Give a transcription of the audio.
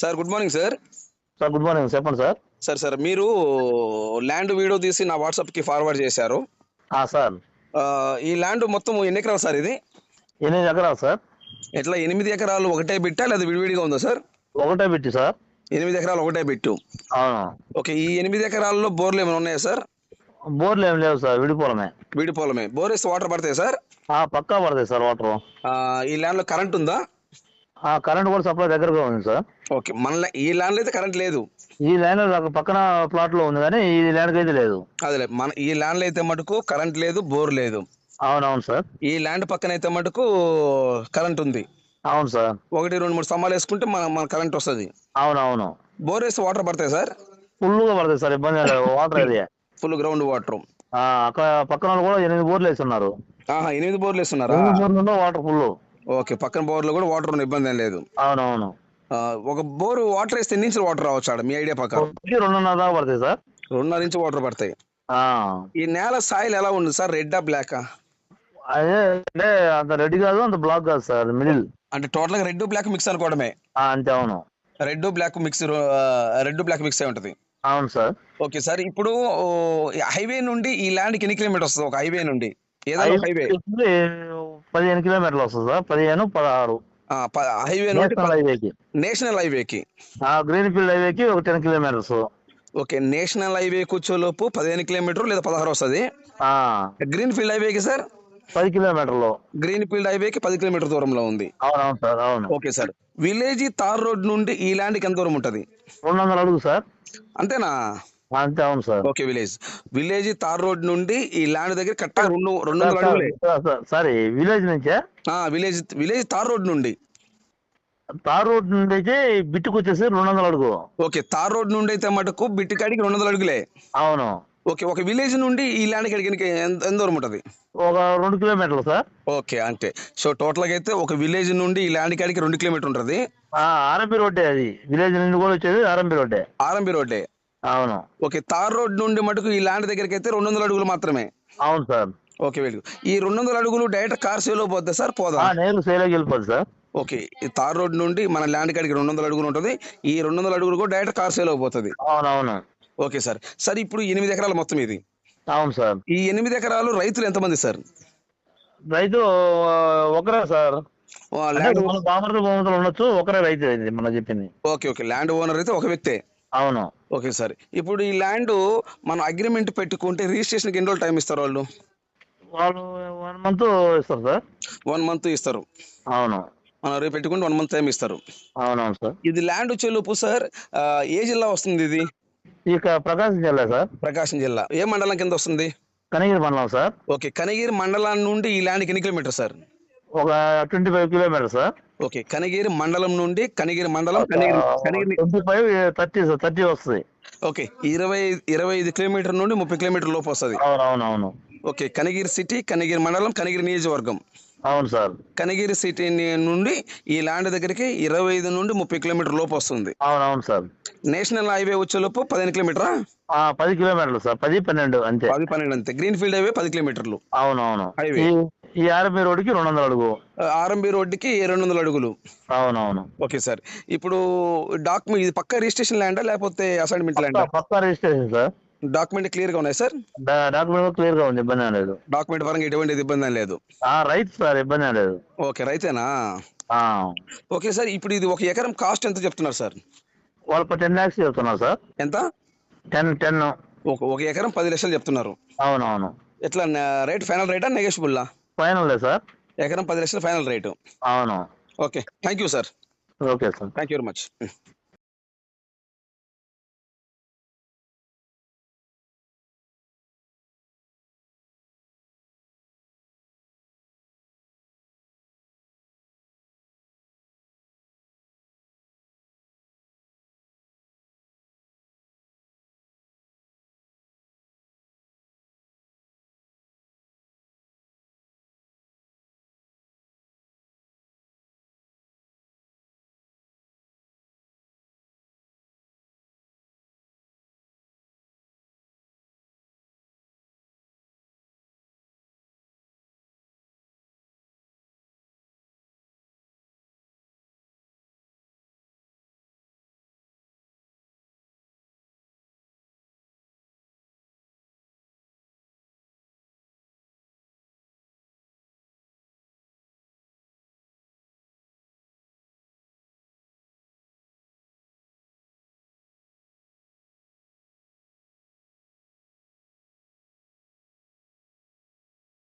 Sir good morning sir. Sir good morning. చెప్పండి sir. Sir sir మీరు land video తీసి నా వాట్సాప్కి ఫార్వర్డ్ చేశారు. సార్. ఈ ల్యాండ్ మొత్తం ఎన్ని ఎకరాలు సార్ ఇది? ఎనిమిది ఎకరాలు సార్. ఎట్లా ఎనిమిది ఎకరాలు ఒకటే బిట్టా లేదా విడివిడిగా ఉందా సార్? ఒకటే పెట్టి సార్. ఎనిమిది ఎకరాలు ఒకటే బిట్టు. ఓకే ఈ ఎనిమిది ఎకరాల్లో బోర్లు ఏమైనా ఉన్నాయా సార్? బోర్లు ఏం లేవు సార్ విడిపోలమే వీడి పొలమే బోర్ వేస్తే వాటర్ పడతాయి సార్? పక్కా పడతాయి సార్ వాటర్. ఈ ల్యాండ్లో కరెంట్ ఉందా? ఆ కరెంట్ కూడా సప్లై దగ్గరగా ఉంది సార్ ఓకే మన ఈ ల్యాండ్లో అయితే కరెంట్ లేదు. ఈ ల్యాండ్ పక్కన ప్లాట్లో ఉంది కానీ ఈ ల్యాండ్కి అయితే లేదు. అదేలే మన ఈ ల్యాండ్లో అయితే మటుకు కరెంట్ లేదు బోర్ లేదు. అవునవును సార్ ఈ ల్యాండ్ పక్కన అయితే మటుకు కరెంట్ ఉంది. అవును సార్ ఒకటి రెండు మూడు స్తంభాలు వేసుకుంటే మన మన కరెంట్ వస్తుంది. అవునవును. బోర్ వేస్తే వాటర్ పడతాయి సార్ ఫుల్గా పడతాయి సార్ ఇబ్బంది water area full ground water ఆ, అక్కడ పక్కన కూడా ఎనిమిది బోర్లు వేస్తున్నారు. ఎనిమిది బోర్లు వేస్తున్నారా? వాటర్ ఫుల్ ఓకే పక్కన బోర్లో కూడా వాటర్ ఉన్న ఇబ్బంది ఏం లేదు. అవునవును. ఒక బోరు వాటర్ వేస్తే ఎన్ని ఇంచులు వాటర్ రావచ్చు ఆడ? మీ ఐడియా ప్రకారం. ఒకటి రెండున్నర దాకా పడతాయి సార్. రెండున్నర ఇంచు వాటర్ పడతాయి. ఈ నేల సాయిల్ ఎలా ఉంది సార్? రెడ్ బ్లాక్ అదే అంటే అంత రెడ్ కాదు అంత బ్లాక్ కాదు సార్ మిడిల్ అంటే టోటల్గా రెడ్ బ్లాక్ మిక్స్ అనుకోవడమే. అంతే అవును. Red black mix red black mix అయి ఉంటది. అవును సార్. ఓకే సార్ ఇప్పుడు హైవే నుండి ఈ ల్యాండ్కి ఎన్ని కిలోమీటర్ వస్తుంది? ఒక హైవే నుండి. ఏదైనా హైవే పదిహేను కిలోమీటర్లు వస్తుంది సార్. పదిహేను పదహారు. హైవే నేషనల్ హైవేకి. నేషనల్ హైవేకి. గ్రీన్ ఫీల్డ్ హైవేకి ఒక ten kilometres. Okay national highway కూర్చోలోపు పదిహేను కిలోమీటర్ లేదా పదహారు వస్తుంది. గ్రీన్ ఫీల్డ్ హైవేకి సార్? పది కిలోమీటర్లు. గ్రీన్ ఫీల్డ్ హైవేకి పది కిలోమీటర్ దూరంలో ఉంది. అవునవును సార్ అవును. Okay sir. Village tar road నుండి ఈ ల్యాండ్కి ఎంత దూరం ఉంటుంది? రెండు వందల అడుగు సార్. అంతేనా? అంతే అవును sir okay village village tar road నుండి ఈ ల్యాండ్ దగ్గర కరెక్ట్గా రెండు రెండు వందల అడుగులే సారీ విలేజ్ నుంచే? విలేజ్ విలేజ్ తార్ రోడ్ నుండి. తార్ రోడ్ నుండి అయితే బిట్టుకు వచ్చేసి రెండు వందల అడుగు. ఓకే తార్ రోడ్ నుండి అయితే మటుకు బిట్టికాడికి రెండు వందల అడుగులే. అవును. ఓకే ఒక విలేజ్ నుండి ఈ ల్యాండ్ కాడికి ఎంత దూరం ఉంటుంది? ఒక రెండు కిలోమీటర్లు సార్ ఓకే అంతే సో టోటల్గా అయితే ఒక విలేజ్ నుండి ఈ ల్యాండ్ కాడికి రెండు కిలోమీటర్ ఉంటుంది. ఆర్ఎంపీ రోడ్డే అది. విలేజ్ నుండి కూడా వచ్చేది ఆర్ఎంపీ రోడ్డే. ఆర్ఎంబి రోడ్డే. అవును. ఓకే తార్ రోడ్ నుండి మటుకు ఈ ల్యాండ్ దగ్గరికి అయితే రెండు వందల అడుగులు మాత్రమే. అవును సార్. ఓకే వెళ్ళు ఈ రెండు వందల అడుగులు డైరెక్ట్ కార్ సేలో పోద్దా సార్? పోదా? ఆ, నేరు సేలోకి వెళ్ళిపోదు సార్. ఓకే ఈ తార్ రోడ్ నుండి మన ల్యాండ్ కాడికి రెండు వందల అడుగులు ఉంటుంది. ఈ రెండు వందల అడుగులు కూడా డైరెక్ట్ కార్ సేలో పోతుంది అవునవును. Okay sir. సార్ ఇప్పుడు ఎనిమిది ఎకరాలు మొత్తం ఇది. అవును సార్. ఈ ఎనిమిది ఎకరాలు రైతులు ఎంతమంది సార్? రైతు ఒకరే సార్. ల్యాండ్ బొమ్మలు ఉండొచ్చు ఒకరే రైతు మనం చెప్పింది. Okay okay. ల్యాండ్ ఓనర్ అయితే ఒక వ్యక్తే. అవును. Okay sir. ఇప్పుడు ఈ ల్యాండ్ మనం అగ్రిమెంట్ పెట్టుకుంటే రిజిస్ట్రేషన్కి ఎన్ని రోజులు టైం ఇస్తారు వాళ్ళు? వాళ్ళు వన్ మంత్ ఇస్తారు సార్. వన్ మంత్ ఇస్తారు. అవును. మనం రేపు పెట్టుకుంటే వన్ మంత్ టైం ఇస్తారు. అవునవును సార్. ఇది ల్యాండ్ వచ్చేలోపు సార్ ఏ జిల్లా వస్తుంది ఇది? ఇక ప్రకాశం జిల్లా సార్. ప్రకాశం జిల్లా. ఏ మండలం కింద వస్తుంది? కనిగిరి మండలం సార్. ఓకే. కనగిరి మండలం నుండి ఈ ల్యాండ్కి ఎన్ని కిలోమీటర్ సార్? ఒక twenty five kilometre sir okay. Kanigiri మండలం నుండి కనగిరి మండలం Kanigiri twenty five thirty thirty వస్తుంది. ఓకే. ఇరవై ఇరవై ఐదు కిలోమీటర్ నుండి ముప్పై కిలోమీటర్ లోపు వస్తుంది. అవునవునవును. ఓకే. కనగిరి సిటీ కనగిరి మండలం కనగిరి నియోజకవర్గం. అవును సార్ కనగిరి సిటీ నుండి ఈ ల్యాండ్ దగ్గరికి ఇరవై ఐదు నుండి ముప్పై కిలోమీటర్ లోపు వస్తుంది. అవునవును సార్ నేషనల్ హైవే వచ్చేలోపు పదిహేను కిలోమీటరా? పది కిలోమీటర్లు సార్ పది పన్నెండు అంతే. పది పన్నెండు అంతే. గ్రీన్ ఫీల్డ్ హైవే పది కిలోమీటర్లు. అవునవును. Highway. ఈ ఆర్ఎంపీ రోడ్డుకి రెండు వందల అడుగు ఆర్ఎంబి రోడ్డుకి రెండు వందల అడుగులు. అవునవును. Okay sir. ఇప్పుడు డాక్యుమెంట్ ఇది పక్క రిజిస్ట్రేషన్ ల్యాండా లేకపోతే అసైన్మెంట్ ల్యాండా? పక్కా రిజిస్ట్రేషన్ సార్. డాక్యుమెంట్ క్లియర్గా ఉన్నాయి సార్? డాక్యుమెంట్ క్లియర్గా ఉంది ఇబ్బంది లేదు. డాక్యుమెంట్ పరంగా ఎటువంటి ఇబ్బంది లేదు. ఆ రైట్ సార్ ఇబ్బంది లేదు. ఓకే రైతేనా? ఓకే సార్ ఇప్పుడు ఇది ఒక ఎకరం కాస్ట్ ఎంత చెప్తున్నారు సార్? వాళ్ళు టెన్ ల్యాక్స్ చెప్తున్నారు సార్. ఎంత? Ten ten. ఒక ఒక ఎకరం పది లక్షలు చెప్తున్నారు. అవునవును. ఎట్లా రేట్ ఫైనల్ రేటా నెగోషియబుల్లా ఫైనల్ సార్? ఎకరం పది లక్షలు ఫైనల్ రేటు. అవును. Okay. Thank you sir. Okay sir. Thank you very much.